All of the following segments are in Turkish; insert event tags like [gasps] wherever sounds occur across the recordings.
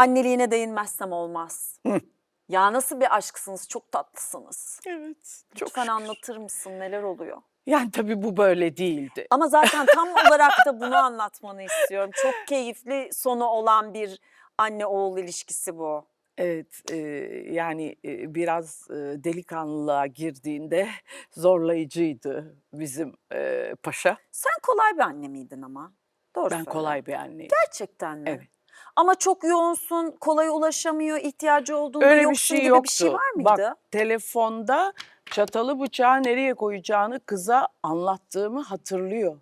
Anneliğine değinmezsem olmaz. Hı. Ya nasıl bir aşksınız? Çok tatlısınız. Evet. Çok Lütfen şükür. anlatır mısın neler oluyor? Yani tabii bu böyle değildi. Ama zaten tam [laughs] olarak da bunu anlatmanı istiyorum. Çok keyifli sonu olan bir anne oğul ilişkisi bu. Evet, e, yani e, biraz e, delikanlılığa girdiğinde zorlayıcıydı bizim e, paşa. Sen kolay bir anne miydin ama? Doğru Ben söyle. kolay bir anneyim. Gerçekten mi? Evet. Ama çok yoğunsun, kolay ulaşamıyor, ihtiyacı olduğunda Öyle bir yoksun şey gibi yoktu. bir şey var mıydı? Bak telefonda çatalı bıçağı nereye koyacağını kıza anlattığımı hatırlıyor.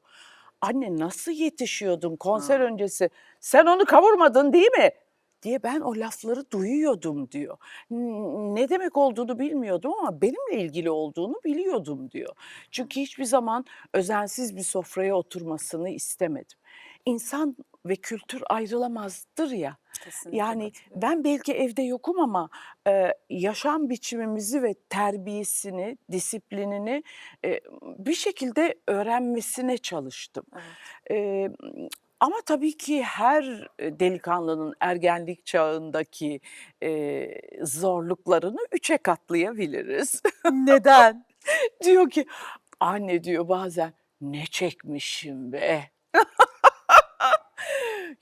Anne nasıl yetişiyordun konser Ha. öncesi? Sen onu kavurmadın değil mi? diye ben o lafları duyuyordum diyor. Ne demek olduğunu bilmiyordum ama benimle ilgili olduğunu biliyordum diyor. Çünkü hiçbir zaman özensiz bir sofraya oturmasını istemedim. İnsan ve kültür ayrılamazdır ya. Kesinlikle Yani ben belki evde yokum ama e, yaşam biçimimizi ve terbiyesini, disiplinini e, bir şekilde öğrenmesine çalıştım. Evet. E, ama tabii ki her delikanlının ergenlik çağındaki e, zorluklarını üçe katlayabiliriz. Neden? [laughs] diyor ki anne diyor bazen ne çekmişim be. [laughs]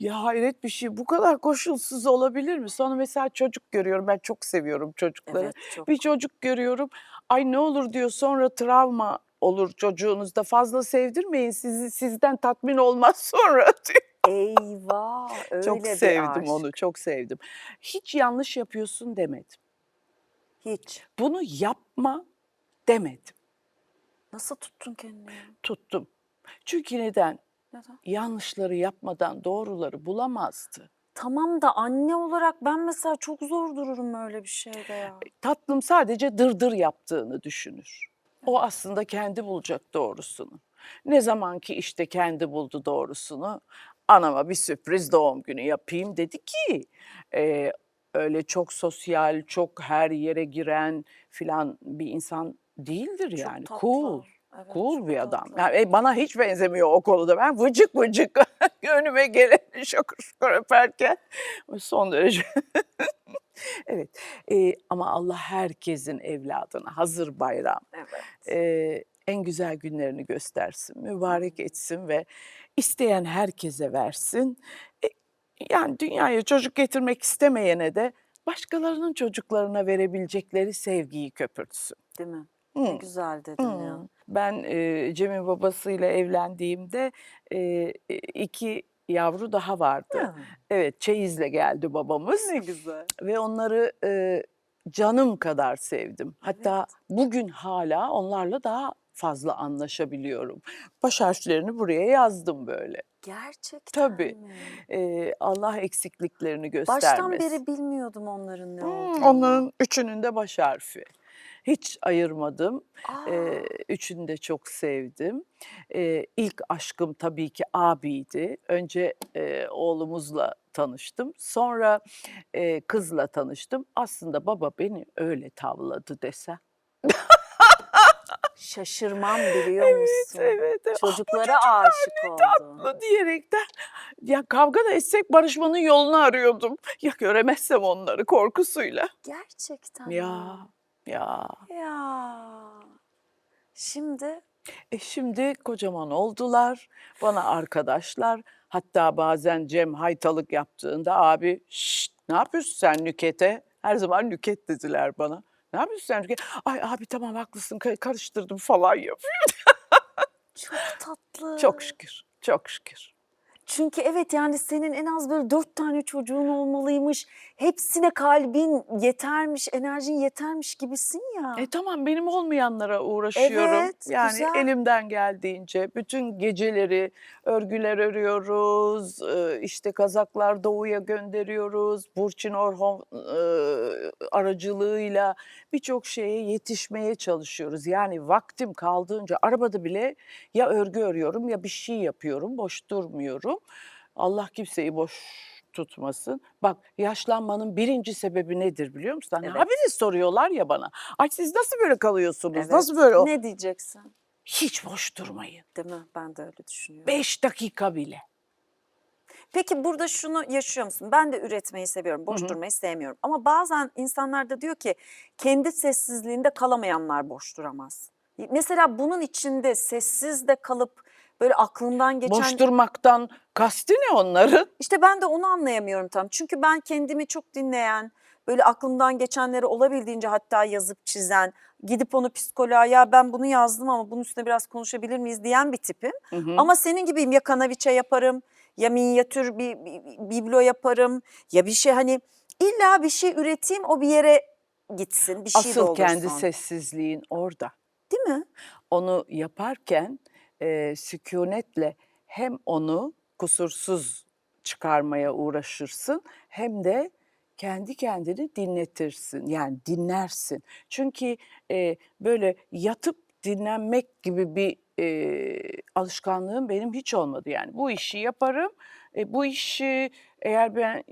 Ya hayret bir şey bu kadar koşulsuz olabilir mi? Sonra mesela çocuk görüyorum ben çok seviyorum çocukları. Evet çok. Bir çocuk görüyorum ay ne olur diyor sonra travma olur çocuğunuzda fazla sevdirmeyin sizi sizden tatmin olmaz [laughs] sonra diyor. Eyvah öyle Çok sevdim aşk. onu çok sevdim. Hiç yanlış yapıyorsun demedim. Hiç. Bunu yapma demedim. Nasıl tuttun kendini? Tuttum. Çünkü neden? Neden? Yanlışları yapmadan doğruları bulamazdı. Tamam da anne olarak ben mesela çok zor dururum öyle bir şeyde ya. Tatlım sadece dırdır yaptığını düşünür. O aslında kendi bulacak doğrusunu. Ne zaman ki işte kendi buldu doğrusunu, anama bir sürpriz doğum günü yapayım dedi ki, e, öyle çok sosyal, çok her yere giren filan bir insan değildir Çok yani. tatlı. Cool. Evet, Cool bir adam. Yani e, bana hiç benzemiyor o konuda. Ben vıcık vıcık [laughs] önüme geleni şakır şakır öperken son derece. [laughs] evet e, ama Allah herkesin evladına hazır bayram Evet. e, en güzel günlerini göstersin, mübarek etsin ve isteyen herkese versin. E, yani dünyaya çocuk getirmek istemeyene de başkalarının çocuklarına verebilecekleri sevgiyi köpürtsün. Değil mi? Ne güzel dedin ya. Ben e, Cem'in babasıyla evlendiğimde e, iki yavru daha vardı. Hı. Evet, çeyizle geldi babamız Ne güzel. ve onları e, canım kadar sevdim. Hatta bugün hala onlarla daha fazla anlaşabiliyorum. Baş harflerini buraya yazdım böyle. Gerçekten Tabii. mi? E, Allah eksikliklerini göstermesin. Baştan beri bilmiyordum onların ne Hmm, olduğunu. Onların üçünün de baş harfi. Hiç ayırmadım. Aa, üçünü de çok sevdim. Ee, ilk aşkım tabii ki abiydi. Önce e, oğlumuzla tanıştım. Sonra e, kızla tanıştım. Aslında baba beni öyle tavladı desem. [laughs] şaşırmam biliyor musun? Evet, evet. Ah, Çocuklara aşık oldu. tatlı diyerekten ya kavga da etsek barışmanın yolunu arıyordum. Ya göremezsem onları korkusuyla. Gerçekten Ya? Ya. Ya. Şimdi E şimdi kocaman oldular, bana arkadaşlar. Hatta bazen Cem haytalık yaptığında abi şşt ne yapıyorsun sen Nüket'e? Her zaman Nüket dediler bana. Ne yapıyorsun sen Nüket? Ay abi tamam haklısın ka- karıştırdım falan yapıyor. [laughs] çok tatlı. Çok şükür, çok şükür. Çünkü evet yani senin en az böyle dört tane çocuğun olmalıymış. Hepsine kalbin yetermiş, enerjin yetermiş gibisin ya. E tamam benim olmayanlara uğraşıyorum. Evet, yani güzel. elimden geldiğince bütün geceleri örgüler örüyoruz. e, işte kazaklar doğuya gönderiyoruz. Burçin Orhon e, aracılığıyla birçok şeye yetişmeye çalışıyoruz. Yani vaktim kaldığınca arabada bile ya örgü örüyorum ya bir şey yapıyorum. Boş durmuyorum. Allah kimseyi boş tutmasın. Bak yaşlanmanın birinci sebebi nedir biliyor musun? Hani Evet. habire soruyorlar ya bana. Ay siz nasıl böyle kalıyorsunuz? Evet. Nasıl böyle? Ne diyeceksin? Hiç boş durmayın. Değil mi? Ben de öyle düşünüyorum. Beş dakika bile. Peki burada şunu yaşıyor musun? Ben de üretmeyi seviyorum, boş hı. durmayı sevmiyorum. Ama bazen insanlar da diyor ki kendi sessizliğinde kalamayanlar boş duramaz. Mesela bunun içinde sessiz de kalıp böyle aklından geçen... Boş durmaktan kasti ne onların? [laughs] İşte ben de onu anlayamıyorum tam. Çünkü ben kendimi çok dinleyen, böyle aklımdan geçenleri olabildiğince hatta yazıp çizen, gidip onu psikoloğa ya ben bunu yazdım ama bunun üstüne biraz konuşabilir miyiz diyen bir tipim. Hı hı. Ama senin gibiyim ya kanaviçe yaparım ya minyatür bir, bir- bir biblo yaparım ya bir şey hani illa bir şey üreteyim o bir yere gitsin bir şey Asıl doldursun. kendi sessizliğin orada. Değil mi? Onu yaparken e, sükunetle hem onu kusursuz çıkarmaya uğraşırsın hem de kendi kendini dinletirsin. Yani dinlersin. Çünkü e, böyle yatıp dinlenmek gibi bir e, alışkanlığım benim hiç olmadı. Yani bu işi yaparım. E, bu işi eğer ben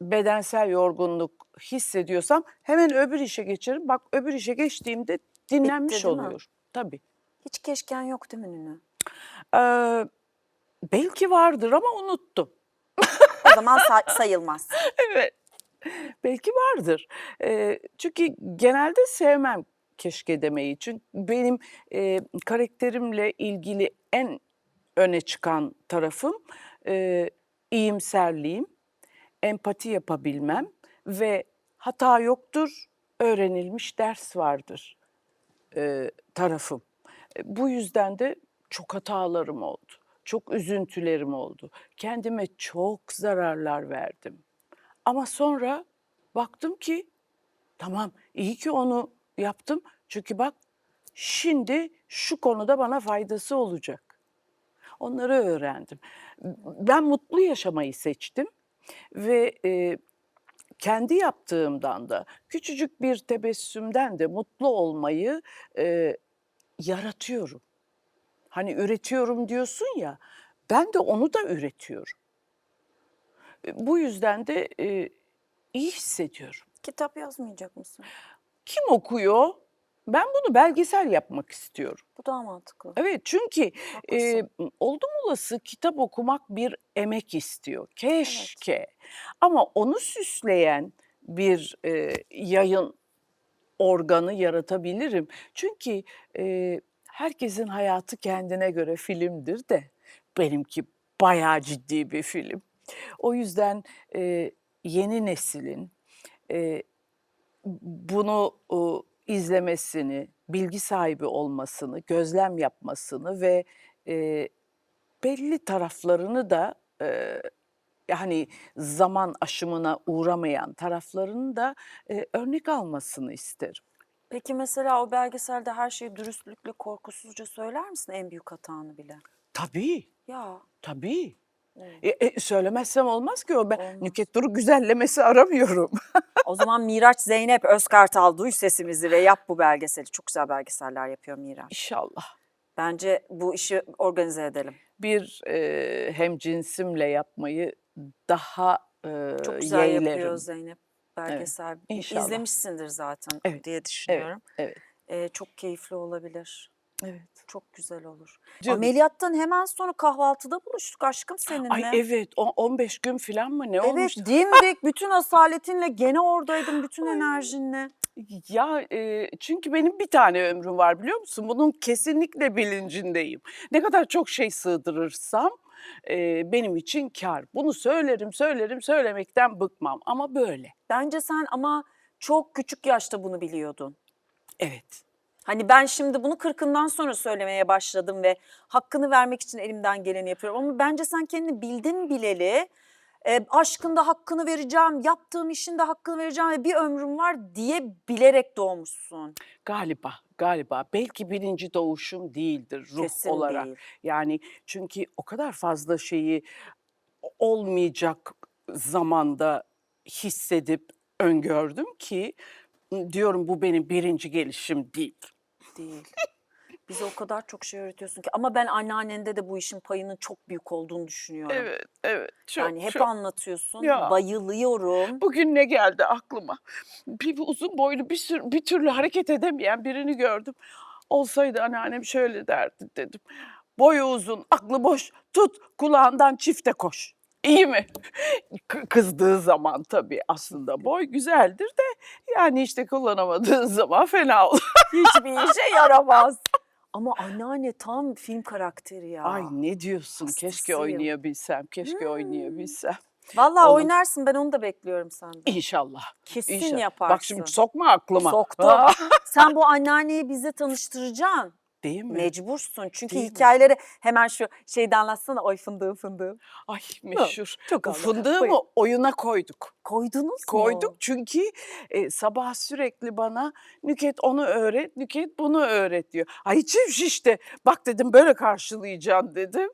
bedensel yorgunluk hissediyorsam hemen öbür işe geçerim. Bak öbür işe geçtiğimde dinlenmiş mi? oluyor. Tabii. Hiç keşken yok değil mi Nünü? Ee, belki vardır ama unuttum. O zaman say- sayılmaz. [laughs] Evet. Belki vardır. Ee, çünkü genelde sevmem keşke demeyi. Çünkü benim e, karakterimle ilgili en öne çıkan tarafım e, iyimserliğim, empati yapabilmem ve hata yoktur, öğrenilmiş ders vardır e, tarafım. Bu yüzden de çok hatalarım oldu. Çok üzüntülerim oldu. Kendime çok zararlar verdim. Ama sonra baktım ki tamam iyi ki onu yaptım. Çünkü bak şimdi şu konuda bana faydası olacak. Onları öğrendim. Ben mutlu yaşamayı seçtim ve e, kendi yaptığımdan da küçücük bir tebessümden de mutlu olmayı e, yaratıyorum. Hani üretiyorum diyorsun ya, ben de onu da üretiyorum. E, Bu yüzden de e, iyi hissediyorum. Kitap yazmayacak mısın? Kim okuyor? Ben bunu belgesel yapmak istiyorum. Bu daha mantıklı. Evet çünkü e, Haklısın. oldum olası kitap okumak bir emek istiyor. Keşke. Ama onu süsleyen bir e, yayın organı yaratabilirim. Çünkü e, herkesin hayatı kendine göre filmdir de benimki bayağı ciddi bir film. O yüzden e, yeni neslin e, bunu e, izlemesini, bilgi sahibi olmasını, gözlem yapmasını ve e, belli taraflarını da e, yani zaman aşımına uğramayan taraflarını da e, örnek almasını isterim. Peki mesela o belgeselde her şeyi dürüstlükle, korkusuzca söyler misin en büyük hatanı bile? Tabii, Ya. tabii. evet. E, e, söylemezsem olmaz ki o. Ben Olmaz. Nüket Duru güzellemesi [laughs] aramıyorum. O zaman Miraç Zeynep Özkartal duy sesimizi ve yap bu belgeseli. Çok güzel belgeseller yapıyor Miraç. İnşallah. Bence bu işi organize edelim. Bir e, hem cinsimle yapmayı daha e, Çok güzel yeğlerim. yapıyor Zeynep belgesel. inşallah. İzlemişsindir zaten Evet, diye düşünüyorum. Evet, Ee, çok keyifli olabilir. evet. Çok güzel olur. Canım. Ameliyattan hemen sonra kahvaltıda buluştuk aşkım seninle. Ay evet, o 15 gün falan mı ne Evet olmuştu? dimdik bütün asaletinle gene oradaydın bütün enerjinle. Ya e, çünkü benim bir tane ömrüm var biliyor musun? Bunun kesinlikle bilincindeyim. Ne kadar çok şey sığdırırsam e, benim için kar. Bunu söylerim, söylerim, söylemekten bıkmam ama böyle. Bence sen ama çok küçük yaşta bunu biliyordun. Evet. Hani ben şimdi bunu kırkından sonra söylemeye başladım ve hakkını vermek için elimden geleni yapıyorum. Ama bence sen kendini bildin bileli e, aşkın da hakkını vereceğim, yaptığım işin de hakkını vereceğim ve bir ömrüm var diye bilerek doğmuşsun. Galiba, galiba. Belki birinci doğuşum değildir ruh Kesin olarak. değil. Yani çünkü o kadar fazla şeyi olmayacak zamanda hissedip öngördüm ki diyorum bu benim birinci gelişim değil. Değil. Bize o kadar çok şey öğretiyorsun ki. Ama ben anneannende de bu işin payının çok büyük olduğunu düşünüyorum. Evet, evet. Çok, yani hep çok. anlatıyorsun. Ya. Bayılıyorum. Bugün ne geldi aklıma? Bir, bir uzun boylu bir, sürü, bir türlü hareket edemeyen birini gördüm. Olsaydı anneannem şöyle derdi dedim. Boyu uzun, aklı boş, tut kulağından çifte koş. İyi mi? [laughs] Kızdığı zaman tabii aslında boy güzeldir de yani işte kullanamadığın [laughs] zaman fena olur. Hiçbir işe yaramaz. Ama anneanne tam film karakteri ya. Ay ne diyorsun? Keşke Hastasıyım. oynayabilsem, keşke Hmm. oynayabilsem. Vallahi Onun- oynarsın ben onu da bekliyorum senden. İnşallah. Kesin inşallah. yaparsın. Bak şimdi sokma aklıma. Soktum. [laughs] Sen bu anneanneyi bize tanıştıracaksın. Değil mi? Mecbursun. Çünkü Değil mi? hikayeleri hemen şu şeyden anlatsana. Oy fındığım fındığım. Ay meşhur. Çok Bu fındığı mı oyuna koyduk. Koydunuz mu? Koyduk çünkü e, sabah sürekli bana Nüket onu öğret, Nüket bunu öğret diyor. Ay içim şişti. Bak dedim böyle karşılayacağım dedim.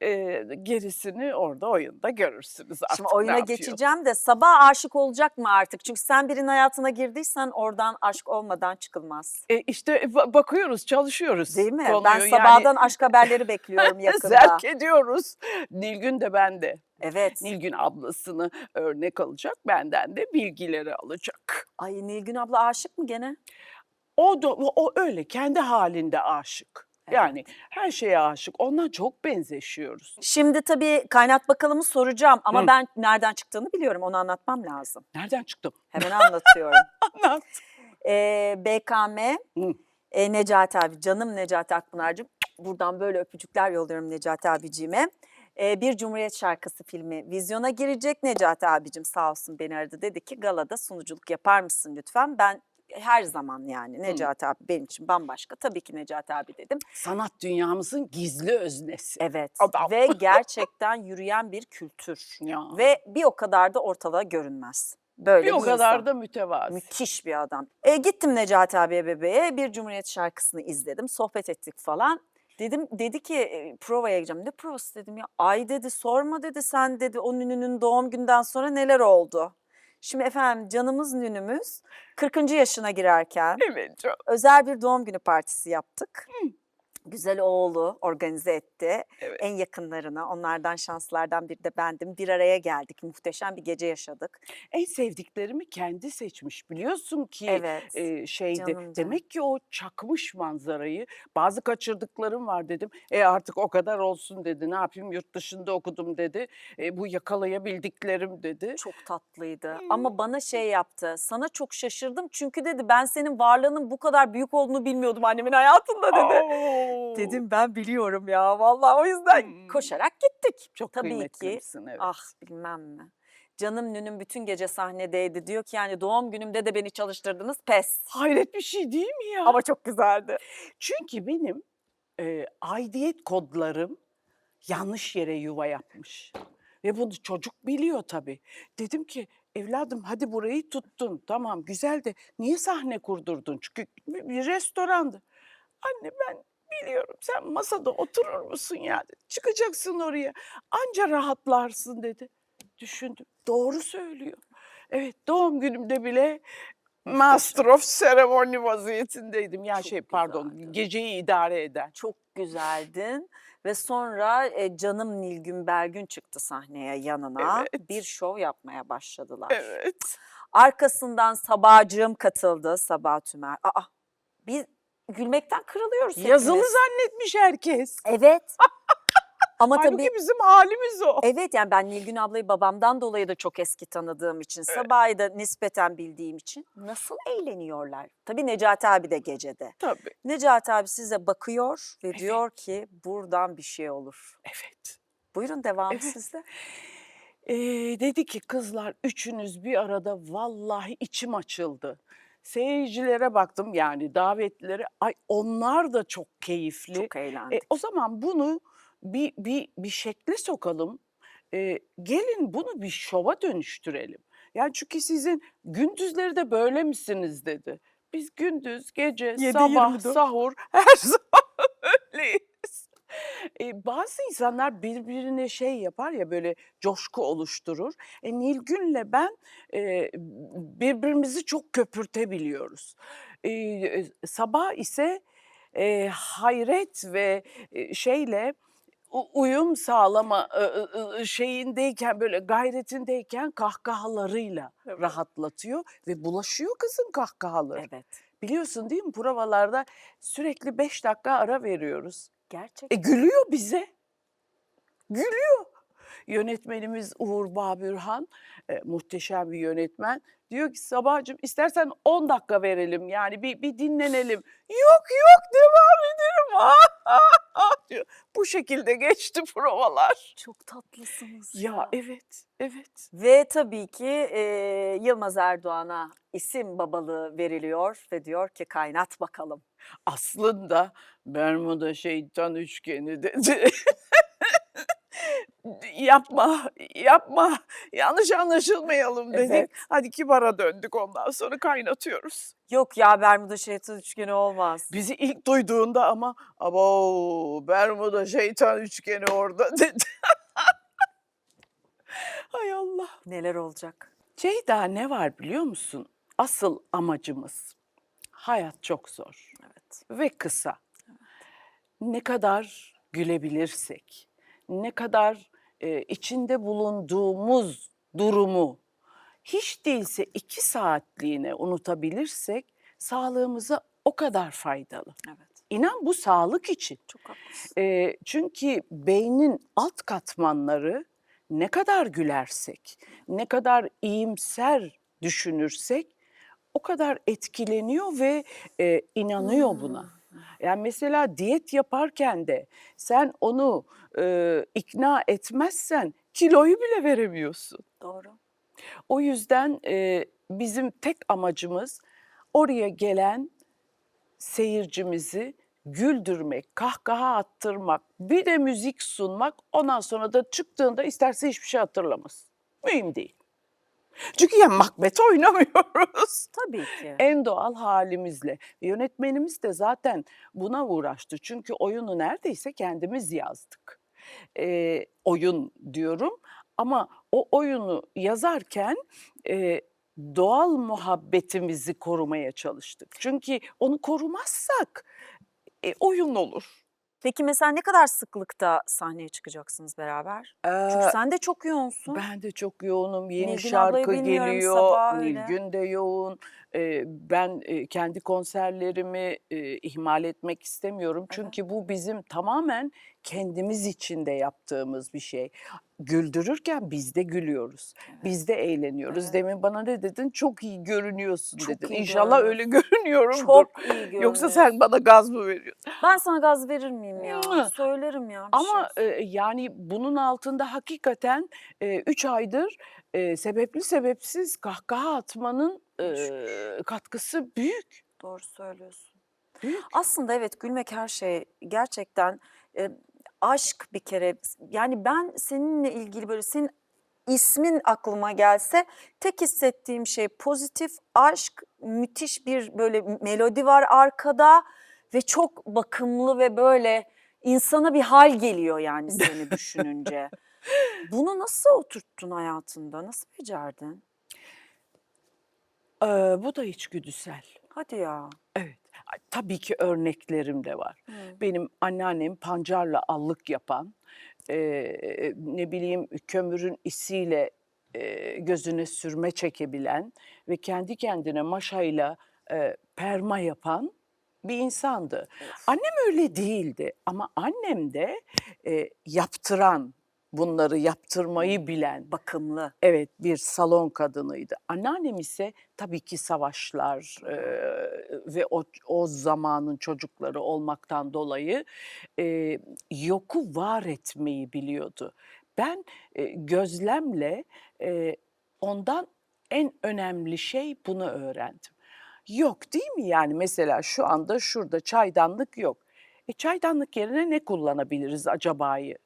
E, gerisini orada oyunda görürsünüz artık Şimdi oyuna geçeceğim de sabah aşık olacak mı artık? Çünkü sen birinin hayatına girdiysen oradan aşk olmadan çıkılmaz. E, işte ba- bakıyoruz, çalışıyoruz. Değil mi? konuyu. ben Yani sabahdan aşk haberleri bekliyorum [laughs] yakında. zerk ediyoruz. Nilgün de bende. Evet. Nilgün ablasını örnek alacak, benden de bilgileri alacak. Ay Nilgün abla aşık mı gene? O da o öyle kendi halinde aşık. Yani her şeye aşık. Ondan çok benzeşiyoruz. Şimdi tabii kaynat bakalımı soracağım ama Hı. ben nereden çıktığını biliyorum. Onu anlatmam lazım. Nereden çıktım? Hemen anlatıyorum. [laughs] Anlat. Ee, BKM, Hı. e, Necati abi, canım Necati Akpınar'cığım. Buradan böyle öpücükler yolluyorum Necati abiciğime. Ee, bir Cumhuriyet Şarkısı filmi vizyona girecek. Necati abicim sağ olsun beni aradı. Dedi ki galada sunuculuk yapar mısın lütfen? Ben her zaman yani Necati abi benim için bambaşka. Tabii ki Necati abi dedim. Sanat dünyamızın gizli öznesi. Evet Adam. ve gerçekten yürüyen bir kültür. Ya. Ve bir o kadar da ortalığa görünmez. Böyle bir o kadar insan. da mütevazi. Müthiş bir adam. E, gittim Necati abiye bebeğe bir Cumhuriyet şarkısını izledim. Sohbet ettik falan. Dedim dedi ki e, provaya gideceğim. Ne provası dedim ya. Ay dedi sorma dedi sen dedi o nününün doğum günden sonra neler oldu. Şimdi efendim canımız nünümüz 40. yaşına girerken Evet çok. özel bir doğum günü partisi yaptık. Güzel oğlu organize etti. Evet. En yakınlarına, onlardan şanslardan biri de bendim. Bir araya geldik. Muhteşem bir gece yaşadık. En sevdiklerimi kendi seçmiş biliyorsun ki. Evet. e, şeydi. Canım canım. Demek ki o çakmış manzarayı. Bazı kaçırdıklarım var dedim. E artık o kadar olsun dedi. Ne yapayım yurt dışında okudum dedi. E, bu yakalayabildiklerim dedi. Çok tatlıydı Hmm. ama bana şey yaptı. Sana çok şaşırdım çünkü dedi ben senin varlığının bu kadar büyük olduğunu bilmiyordum annemin hayatında dedi. Oo. Dedim ben biliyorum ya vallahi o yüzden Hmm. koşarak gittik. Çok Tabii ki. evet. Ah bilmem mi. Canım nünüm bütün gece sahnedeydi. Diyor ki yani doğum günümde de beni çalıştırdınız pes. Hayret bir şey değil mi ya? Ama çok güzeldi. Çünkü benim e, aidiyet kodlarım yanlış yere yuva yapmış. Ve bunu çocuk biliyor tabii. Dedim ki evladım hadi burayı tuttun. Tamam güzel de niye sahne kurdurdun? Çünkü bir restorandı. Anne ben biliyorum sen masada oturur musun ya? dedi. Çıkacaksın oraya. Anca rahatlarsın dedi. Düşündüm. Doğru söylüyor. Evet doğum günümde bile Master of Ceremony vaziyetindeydim. Ya Çok şey pardon güzeldi. geceyi idare eden. Çok güzeldin. Ve sonra e, canım Nilgün Belgün çıktı sahneye yanına. Evet. Bir şov yapmaya başladılar. Evet. Arkasından Sabahcığım katıldı. Sabah Tümer. Aa, biz gülmekten kırılıyoruz hepimiz. Yazılı zannetmiş herkes. Evet. [laughs] Ama Halbuki tabii bizim halimiz o. evet yani ben Nilgün ablayı babamdan dolayı da çok eski tanıdığım için, Sabah'ı da nispeten bildiğim için nasıl eğleniyorlar. Tabii Necati abi de gecede. Tabii. Necati abi size bakıyor ve diyor ki buradan bir şey olur. Evet. Buyurun devamı Evet. sizde. Ee, dedi ki kızlar üçünüz bir arada vallahi içim açıldı. Seyircilere baktım yani davetlilere. Ay onlar da çok keyifli. Çok eğlendik. E, o zaman bunu bir bir bir şekle sokalım. E, gelin bunu bir şova dönüştürelim. Yani çünkü sizin gündüzleri de böyle misiniz dedi. Biz gündüz, gece, Yedi, sabah, yirmi dört. sahur [laughs] her zaman. [laughs] E, bazı insanlar birbirine şey yapar ya böyle coşku oluşturur. E, Nilgün'le ben e, birbirimizi çok köpürtebiliyoruz. E, sabah ise e, hayret ve e, şeyle uyum sağlama şeyindeyken böyle gayretindeyken kahkahalarıyla Evet. rahatlatıyor ve bulaşıyor kızın kahkahaları. Evet. Biliyorsun değil mi provalarda sürekli beş dakika ara veriyoruz. Gerçekten. E gülüyor bize. Gülüyor. Yönetmenimiz Uğur Babürhan, e, muhteşem bir yönetmen. Diyor ki Sabahcığım istersen 10 dakika verelim yani bir, bir dinlenelim. Yok yok devam ederim. [laughs] Ah, diyor. Bu şekilde geçti [laughs] provalar. Çok tatlısınız Ya evet, evet. Ve tabii ki e, Yılmaz Erdoğan'a isim babalığı veriliyor ve diyor ki kaynat bakalım. Aslında Bermuda şeytan üçgeni dedi. [laughs] yapma, yapma. Yanlış anlaşılmayalım dedik. Evet. Hadi kibara döndük ondan sonra kaynatıyoruz. Yok ya Bermuda şeytan üçgeni olmaz. Bizi ilk duyduğunda ama abo Bermuda şeytan üçgeni orada [laughs] dedi. Hay Allah. Neler olacak? Ceyda ne var biliyor musun? Asıl amacımız. Hayat çok zor Evet. ve kısa. Ne kadar gülebilirsek, ne kadar e, içinde bulunduğumuz durumu hiç değilse iki saatliğine unutabilirsek sağlığımıza o kadar faydalı. Evet. İnan bu sağlık için. Çok haklısın. E, çünkü beynin alt katmanları ne kadar gülersek, ne kadar iyimser düşünürsek o kadar etkileniyor ve e, inanıyor buna. Yani mesela diyet yaparken de sen onu e, ikna etmezsen kiloyu bile veremiyorsun. Doğru. O yüzden e, bizim tek amacımız oraya gelen seyircimizi güldürmek, kahkaha attırmak, bir de müzik sunmak. Ondan sonra da çıktığında isterse hiçbir şey hatırlamaz. Mühim değil. Çünkü ya Macbeth [laughs] oynamıyoruz. Tabii ki. En doğal halimizle. Yönetmenimiz de zaten buna uğraştı. Çünkü oyunu neredeyse kendimiz yazdık. Ee, oyun diyorum ama o oyunu yazarken e, doğal muhabbetimizi korumaya çalıştık. Çünkü onu korumazsak e, oyun olur. Peki mesela ne kadar sıklıkta sahneye çıkacaksınız beraber? Çünkü Ee, sen de çok yoğunsun. Ben de çok yoğunum. Yeni Nilgün ablayı şarkı bilmiyorum, geliyor. Sabah öyle. Nilgün de yoğun. Ben e, kendi konserlerimi e, ihmal etmek istemiyorum. Evet. Çünkü bu bizim tamamen kendimiz için de yaptığımız bir şey. Güldürürken biz de gülüyoruz. Biz de eğleniyoruz. Evet. Demin bana ne dedin? Çok iyi görünüyorsun Çok dedin. iyi İnşallah öyle görünüyorumdur. Çok iyi görünüyorsun. Yoksa sen bana gaz mı veriyorsun? Ben sana gaz verir miyim ya? Söylerim ya. şey Ama olsun. e, yani bunun altında hakikaten 3 aydır e, sebepli sebepsiz kahkaha atmanın e, katkısı büyük. Doğru söylüyorsun. Büyük. Aslında evet gülmek her şey gerçekten e, aşk bir kere yani ben seninle ilgili böyle senin ismin aklıma gelse tek hissettiğim şey pozitif aşk müthiş bir böyle melodi var arkada ve çok bakımlı ve böyle insana bir hal geliyor yani seni [laughs] düşününce. Bunu nasıl oturttun hayatında? Nasıl becerdin? Ee, bu da içgüdüsel. Hadi ya. Evet. Tabii ki örneklerim de var. Hı. Benim anneannem pancarla allık yapan, e, ne bileyim kömürün isiyle e, gözüne sürme çekebilen ve kendi kendine maşayla e, perma yapan bir insandı. Annem öyle değildi ama annem de e, yaptıran, bunları yaptırmayı bilen, Bakımlı. Evet bir salon kadınıydı. Anneannem ise tabii ki savaşlar eee, ve o, o zamanın çocukları olmaktan dolayı eee, yoku var etmeyi biliyordu. Ben eee, gözlemle eee, ondan en önemli şey bunu öğrendim. Yok değil mi yani mesela şu anda şurada çaydanlık yok. E çaydanlık yerine ne kullanabiliriz acaba'yı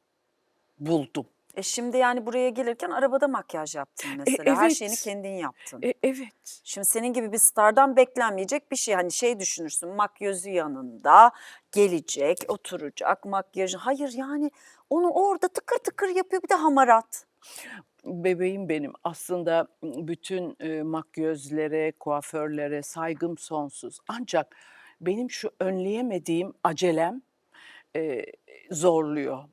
buldum. E şimdi yani buraya gelirken arabada makyaj yaptın mesela. Her şeyini evet. kendin yaptın. E, evet. Şimdi senin gibi bir stardan beklenmeyecek bir şey. Hani şey düşünürsün makyözü yanında gelecek, oturacak makyajı. Hayır yani onu orada tıkır tıkır yapıyor bir de hamarat. Bebeğim benim. Aslında bütün e, makyözlere, kuaförlere saygım sonsuz. Ancak benim şu önleyemediğim acelem e, zorluyor.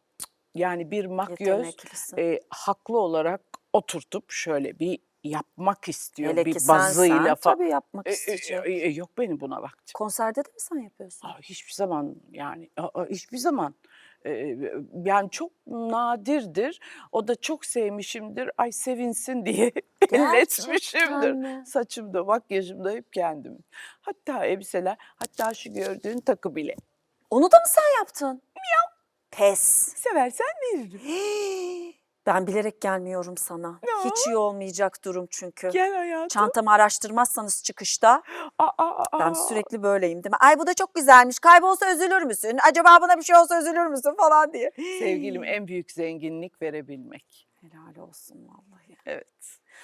Yani bir makyöz e, haklı olarak oturtup şöyle bir yapmak istiyor. Hele bir ki sen bazıyla sen falan. tabii yapmak E, e, isteyecek. e, e, yok benim buna vaktim. Konserde de mi sen yapıyorsun? Aa, hiçbir zaman yani aa, hiçbir zaman Ee, yani çok nadirdir. O da çok sevmişimdir. Ay sevinsin diye [laughs] elletmişimdir. mi? Saçımda, makyajımda hep kendim. Hatta elbiseler, hatta şu gördüğün takı bile. Onu da mı sen yaptın? Pes. Seversen veririm. [gasps] Ben bilerek gelmiyorum sana. Ya. Hiç iyi olmayacak durum çünkü. Gel hayatım. Çantamı araştırmazsanız çıkışta Aa, aa, aa. ben sürekli böyleyim değil mi? Ay bu da çok güzelmiş. Kaybolsa üzülür müsün? Acaba buna bir şey olsa üzülür müsün falan diye. Sevgilim en büyük zenginlik verebilmek. Helal olsun vallahi. Evet.